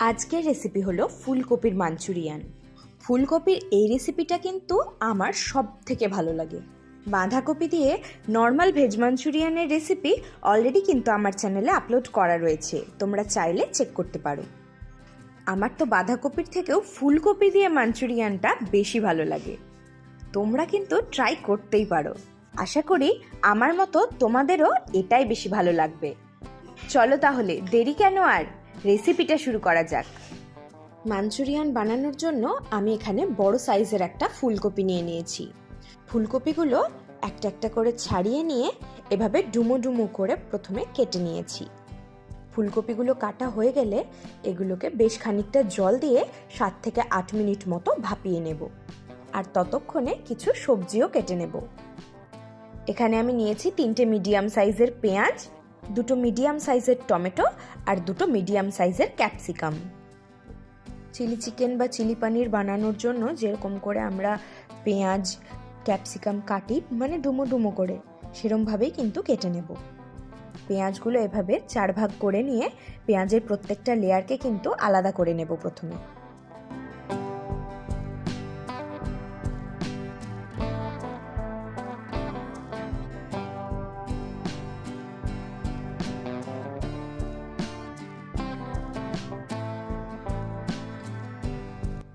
আজকের রেসিপি হলো ফুলকপির মাঞ্চুরিয়ান। ফুলকপির এই রেসিপিটা কিন্তু আমার সব থেকে ভালো লাগে। বাঁধাকপি দিয়ে নর্মাল ভেজ মাঞ্চুরিয়ানের রেসিপি অলরেডি কিন্তু আমার চ্যানেলে আপলোড করা রয়েছে। তোমরা চাইলে চেক করতে পারো। আমার তো বাঁধাকপির থেকেও ফুলকপি দিয়ে মাঞ্চুরিয়ানটা বেশি ভালো লাগে। তোমরা কিন্তু ট্রাই করতেই পারো। আশা করি আমার মতো তোমাদেরও এটাই বেশি ভালো লাগবে। চলো তাহলে, দেরি কেন আর? রেসিপিটা শুরু করা যাক। মাঞ্চুরিয়ান বানানোর জন্য আমি এখানে বড় সাইজের একটা ফুলকপি নিয়ে নিয়েছি। ফুলকপিগুলো একটা একটা করে ছাড়িয়ে নিয়ে এভাবে ডুমো ডুমো করে প্রথমে কেটে নিয়েছি। ফুলকপিগুলো কাটা হয়ে গেলে এগুলোকে বেশ খানিকটা জল দিয়ে সাত থেকে আট মিনিট মতো ভাপিয়ে নেব। আর ততক্ষণে কিছু সবজিও কেটে নেব। এখানে আমি নিয়েছি তিনটে মিডিয়াম সাইজের পেঁয়াজ দুটো মিডিয়াম সাইজের টমেটো আর দুটো মিডিয়াম সাইজের ক্যাপসিকাম চিলি চিকেন বা চিলি পানির বানানোর জন্য যেরকম করে আমরা পেঁয়াজ ক্যাপসিকাম কাটি মানে ডুমো ডুমো করে, সেরমভাবেই কিন্তু কেটে নেব। পেঁয়াজগুলো এভাবে চার ভাগ করে নিয়ে পেঁয়াজের প্রত্যেকটা লেয়ারকে কিন্তু আলাদা করে নেব প্রথমে।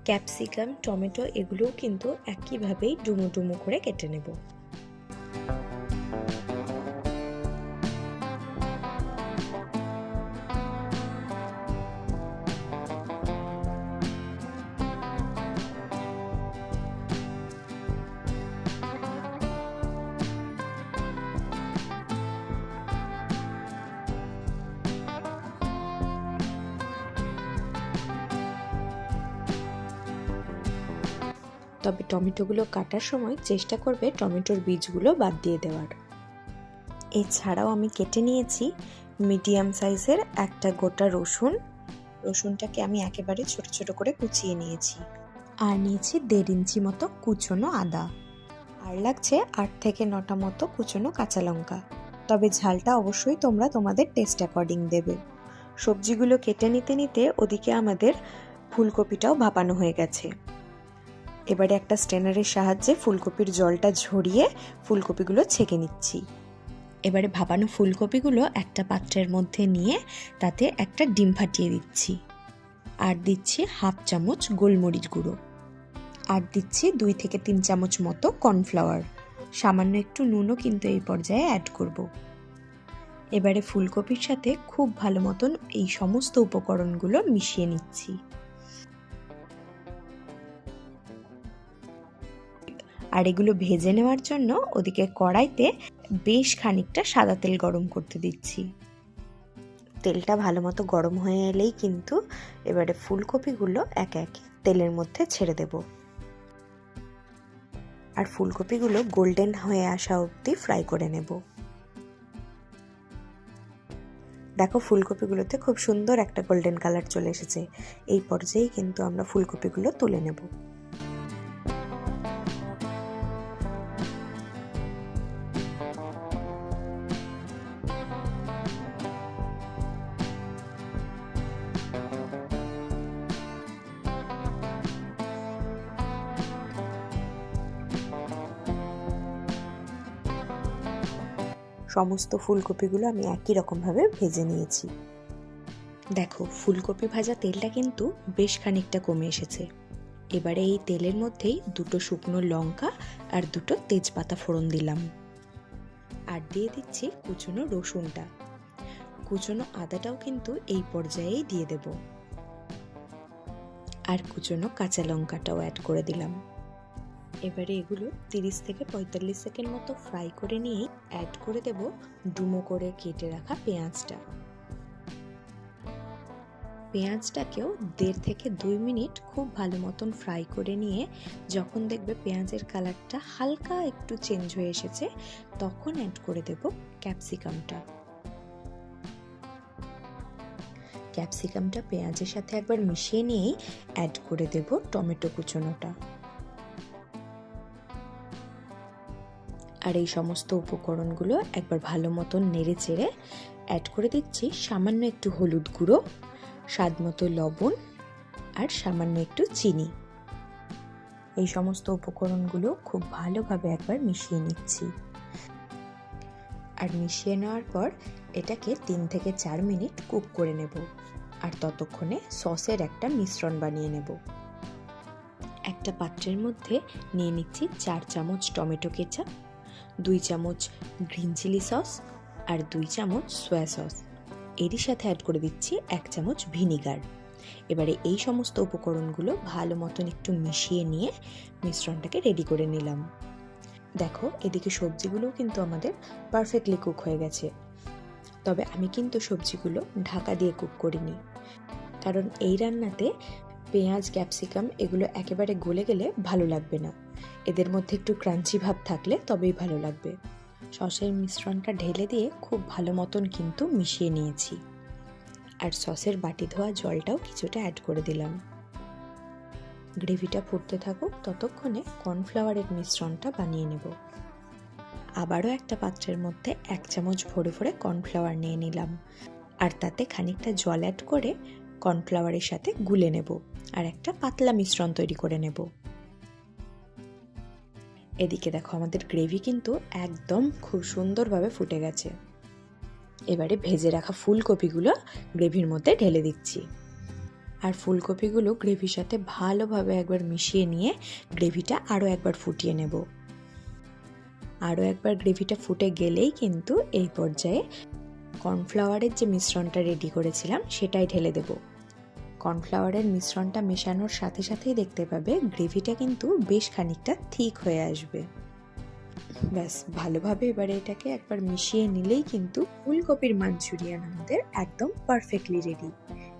ক্যাপসিকাম টমেটো এগুলোও কিন্তু একইভাবেই ডুমো ডুমো করে কেটে নেব। তবে টমেটোগুলো কাটার সময় চেষ্টা করবে টমেটোর বীজগুলো বাদ দিয়ে দেওয়ার। এছাড়াও আমি কেটে নিয়েছি মিডিয়াম সাইজের একটা গোটা রসুন। রসুনটাকে আমি একেবারে ছোট ছোট করে কুচিয়ে নিয়েছি। আর নিয়েছি দেড় ইঞ্চি মতো কুচনো আদা। আর লাগছে আট থেকে নটা মতো কুচনো কাঁচা লঙ্কা। তবে ঝালটা অবশ্যই তোমরা তোমাদের টেস্ট অ্যাকর্ডিং দেবে। সবজিগুলো কেটে নিতে নিতে ওদিকে আমাদের ফুলকপিটাও ভাপানো হয়ে গেছে। এবারে একটা স্ট্রেনারের সাহায্যে ফুলকপির জলটা ঝরিয়ে ফুলকপিগুলো ছেঁকে নিচ্ছি। এবারে ভাপানো ফুলকপিগুলো একটা পাত্রের মধ্যে নিয়ে তাতে একটা ডিম ফাটিয়ে দিচ্ছি। আর দিচ্ছি হাফ চামচ গোলমরিচ গুঁড়ো। আর দিচ্ছি দুই থেকে তিন চামচ মতো কর্নফ্লাওয়ার। সামান্য একটু নুনও কিন্তু এই পর্যায়ে অ্যাড করব। এবারে ফুলকপির সাথে খুব ভালো মতন এই সমস্ত উপকরণগুলো মিশিয়ে নিচ্ছি। আর এগুলো ভেজে নেওয়ার জন্য ওদিকে কড়াইতে বেশ খানিকটা সাদা তেল গরম করতে দিচ্ছি। তেলটা ভালো মতো গরম হয়ে এলেই কিন্তু এবারে ফুলকপিগুলো এক এক তেলের মধ্যে ছেড়ে দেব। আর ফুলকপিগুলো গোল্ডেন হয়ে আসা অবধি ফ্রাই করে নেব। দেখো ফুলকপিগুলোতে খুব সুন্দর একটা গোল্ডেন কালার চলে এসেছে। এই পর্যায়েই কিন্তু আমরা ফুলকপিগুলো তুলে নেব। সমস্ত ফুলকপিগুলো আমি একই রকমভাবে ভেজে নিয়েছি। দেখো, ফুলকপি ভাজা তেলটা কিন্তু বেশ খানিকটা কমে এসেছে। এবারে এই তেলের মধ্যেই দুটো শুকনো লঙ্কা আর দুটো তেজপাতা ফোড়ন দিলাম। আর দিয়ে দিচ্ছি কুচনো রসুনটা। কুচনো আদাটাও কিন্তু এই পর্যায়েই দিয়ে দেব। আর কুচনো কাঁচা লঙ্কাটাও অ্যাড করে দিলাম। এবারে এগুলো তিরিশ থেকে পঁয়তাল্লিশ সেকেন্ড মতো ফ্রাই করে নিয়ে অ্যাড করে দেব ডুমো করে কেটে রাখা পেঁয়াজটা। পেঁয়াজটাকেও দেড় থেকে দুই মিনিট খুব ভালো মতন ফ্রাই করে নিয়ে যখন দেখবে পেঁয়াজের কালারটা হালকা একটু চেঞ্জ হয়ে এসেছে, তখন অ্যাড করে দেব ক্যাপসিকামটা ক্যাপসিকামটা পেঁয়াজের সাথে একবার মিশিয়ে নিয়েই অ্যাড করে দেব টমেটো কুচনোটা। আর এই সমস্ত উপকরণগুলো একবার ভালো মতন নেড়ে চেড়ে অ্যাড করে দিচ্ছি সামান্য একটু হলুদ গুঁড়ো, স্বাদ মতো লবণ আর সামান্য একটু চিনি। এই সমস্ত উপকরণগুলো খুব ভালোভাবে একবার মিশিয়ে নিচ্ছি। আর মিশিয়ে নেওয়ার পর এটাকে তিন থেকে চার মিনিট কুক করে নেব আর ততক্ষণে সসের একটা মিশ্রণ বানিয়ে নেব। একটা পাত্রের মধ্যে নিয়ে নিচ্ছি চার চামচ টমেটো কেচাপ দুই চামচ গ্রিন চিলি সস আর দুই চামচ সয়া সস। এরই সাথে অ্যাড করে দিচ্ছি এক চামচ ভিনিগার। এবারে এই সমস্ত উপকরণগুলো ভালো মতন একটু মিশিয়ে নিয়ে মিশ্রণটাকে রেডি করে নিলাম। দেখো, এদিকে সবজিগুলোও কিন্তু আমাদের পারফেক্টলি কুক হয়ে গেছে। তবে আমি কিন্তু সবজিগুলো ঢাকা দিয়ে কুক করিনি। কারণ এই রান্নাতে পেঁয়াজ, ক্যাপসিকাম এগুলো একেবারে গলে গেলে ভালো লাগবে না। এদের মধ্যে একটু ক্রাঞ্চি ভাব থাকলে তবেই ভালো লাগবে। সসের মিশ্রণটা ঢেলে দিয়ে খুব ভালো মতন কিন্তু মিশিয়ে নিয়েছি। আর সসের বাটি ধোয়া জলটাও কিছুটা অ্যাড করে দিলাম। গ্রেভিটা ফুটতে থাকুক, ততক্ষণে কর্নফ্লাওয়ারের মিশ্রণটা বানিয়ে নেব। আবারও একটা পাত্রের মধ্যে এক চামচ ভরে ভরে কর্নফ্লাওয়ার নিয়ে নিলাম। আর তাতে খানিকটা জল অ্যাড করে কর্নফ্লাওয়ারের সাথে গুলে নেব আর একটা পাতলা মিশ্রণ তৈরি করে নেব। এদিকে দেখো আমাদের গ্রেভি কিন্তু একদম খুব সুন্দরভাবে ফুটে গেছে। এবারে ভেজে রাখা ফুলকপিগুলো গ্রেভির মধ্যে ঢেলে দিচ্ছি। আর ফুলকপিগুলো গ্রেভির সাথে ভালোভাবে একবার মিশিয়ে নিয়ে গ্রেভিটা আরও একবার ফুটিয়ে নেব। আরও একবার গ্রেভিটা ফুটে গেলেই কিন্তু এই পর্যায়ে কর্নফ্লাওয়ারের যে মিশ্রণটা রেডি করেছিলাম, সেটাই ঢেলে দেব। কর্নফ্লাওয়ারের মিশ্রণটা মেশানোর সাথে সাথেই দেখতে পাবে, গ্রেভিটা কিন্তু বেশ খানিকটা ঠিক হয়ে আসবে। ব্যাস, ভালোভাবে এবারে এটাকে একবার মিশিয়ে নিলেই কিন্তু ফুলকপির মাঞ্চুরিয়ান আমাদের একদম পারফেক্টলি রেডি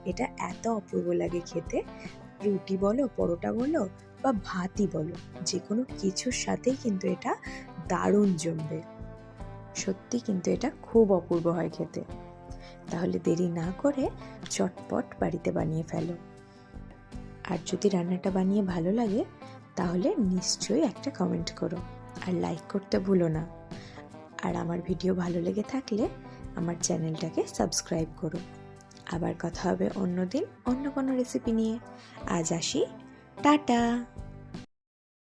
এটা এত অপূর্ব লাগে খেতে। রুটি বলো, পরোটা বলো, বা ভাতই বলো যে কোনো কিছুর সাথেই কিন্তু এটা দারুণ জমবে। সত্যি কিন্তু এটা খুব অপূর্ব হয় খেতে। তাহলে দেরি না করে চটপট বাড়িতে বানিয়ে ফেলো। আর যদি রান্নাটা বানিয়ে ভালো লাগে, তাহলে নিশ্চয়ই একটা কমেন্ট করো। আর লাইক করতে ভুলো না। আর আমার ভিডিও ভালো লেগে থাকলে আমার চ্যানেলটাকে সাবস্ক্রাইব করো। আবার কথা হবে অন্য দিন অন্য কোনো রেসিপি নিয়ে। আজ আসি, টাটা!